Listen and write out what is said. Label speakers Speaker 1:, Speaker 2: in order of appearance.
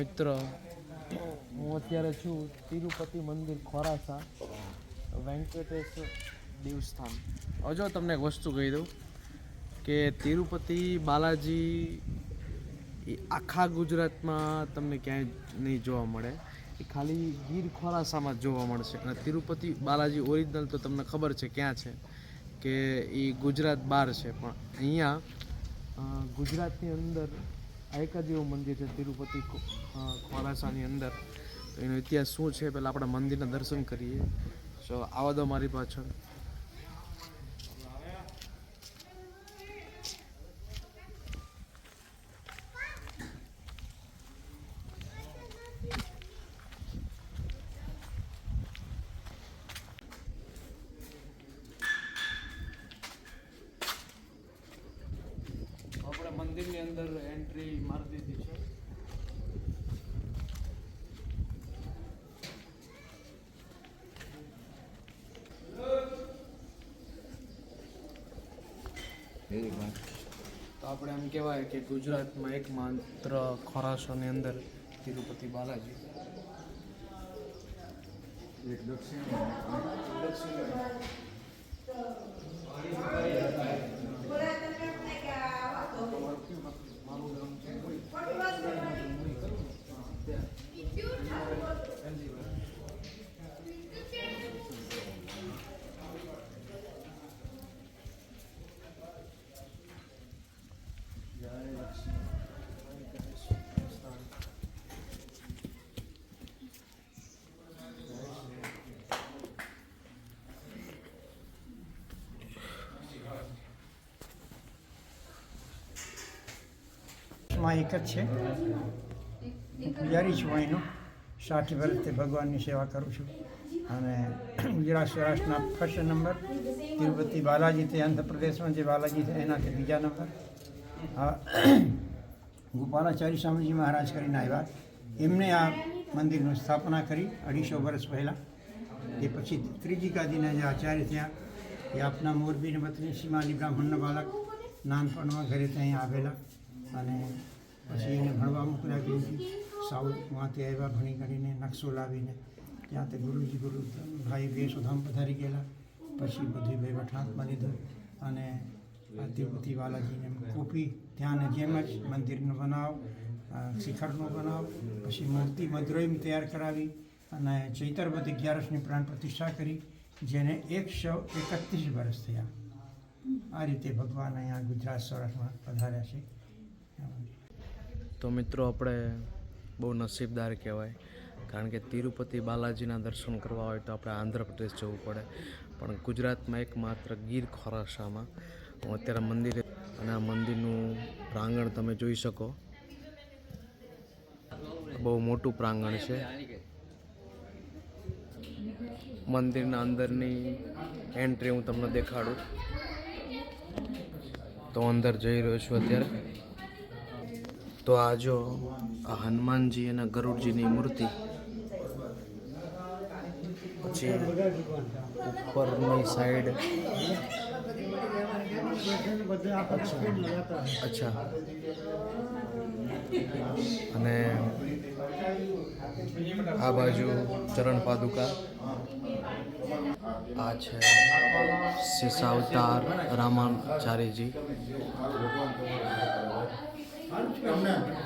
Speaker 1: મિત્ર. હું અત્યારે છું તિરુપતિ મંદિર ખોરાસા વેંકટેશ્વર દેવસ્થાન. હજો તમને એક વસ્તુ કહી દઉં કે તિરુપતિ બાલાજી એ આખા ગુજરાતમાં તમને ક્યાંય નહીં જોવા મળે. એ ખાલી ગીર ખોરાસામાં જ જોવા મળશે. અને તિરુપતિ બાલાજી ઓરિજિનલ તો તમને ખબર છે ક્યાં છે કે એ ગુજરાત બહાર છે. પણ અહીંયા ગુજરાતની અંદર આ એક જ એવું મંદિર છે તિરુપતિ ખોરાસાની અંદર. તો એનો ઇતિહાસ શું છે? પહેલાં આપણે મંદિરના દર્શન કરીએ. તો આવા દો મારી પાછળ. મંદિરની અંદર એન્ટ્રી મારી દીધી છે તો આપણે એમ કહેવાય કે ગુજરાતમાં એકમાત્ર ખોરાસોની અંદર તિરુપતિ બાલાજી.
Speaker 2: માં એક જ છે. પૂજારી છું અહીંનો સાઠ વર્ષથી ભગવાનની સેવા કરું છું. અને ગુજરાત સૌરાષ્ટ્રના ફર્સ્ટ નંબર, તિરુપતિ બાલાજી તે આંધ્રપ્રદેશમાં જે બાલાજી છે એનાથી બીજા નંબર. ગોપાલાચાર્ય સ્વામીજી મહારાજ કરીને આવ્યા. એમને આ મંદિરની સ્થાપના કરી અઢીસો વર્ષ પહેલાં. એ પછી ત્રીજી ગાદીના જે આચાર્ય થયા, એ આપના મોરબીને પત્ની સીમાલી બ્રાહ્મણના બાળક, નાનપણમાં ઘરે ત્યાં આવેલા. અને પછી એને ભણવા મોકલ્યા કે સાઉથમાંથી આવ્યા, ભણી કરીને નકશો લાવીને. ત્યાં તે ગુરુજી ગુરુ ભાઈ બે સુધામ પધારી ગયેલા. પછી બધી બે બની લીધું અને તિરુપતિ બાલાજીને કોપી ત્યાંને જેમ જ મંદિરનો બનાવ શિખરનો બનાવ, પછી મૂર્તિ મધુરઈમ તૈયાર કરાવી અને ચૈતરવદ અગિયારસની પ્રાણ પ્રતિષ્ઠા કરી, જેને એકસો એકત્રીસ વર્ષ થયા. આ રીતે ભગવાન અહીંયા ગુજરાત સૌરાષ્ટ્રમાં પધાર્યા છે.
Speaker 1: તો મિત્રો આપણે બહુ નસીબદાર કહેવાય. કારણ કે તિરુપતિ બાલાજીના દર્શન કરવા હોય તો આપણે આંધ્રપ્રદેશ જવું પડે. પણ ગુજરાતમાં એકમાત્ર ગીર ખોરાસામાં. હું અત્યારે મંદિરે અને આ મંદિરનું પ્રાંગણ તમે જોઈ શકો. બહુ મોટું પ્રાંગણ છે. મંદિરના અંદરની એન્ટ્રી હું તમને દેખાડું. તો અંદર જઈ રહ્યો છું અત્યારે. તો આ જો આ હનુમાનજી અને ગરુડજીની મૂર્તિ પછી ઉપરની સાઈડ અચ્છા. અને આ બાજુ ચરણ પાદુકા. આ છે શિશાવતાર રામાચાર્યજી 아는친구 가?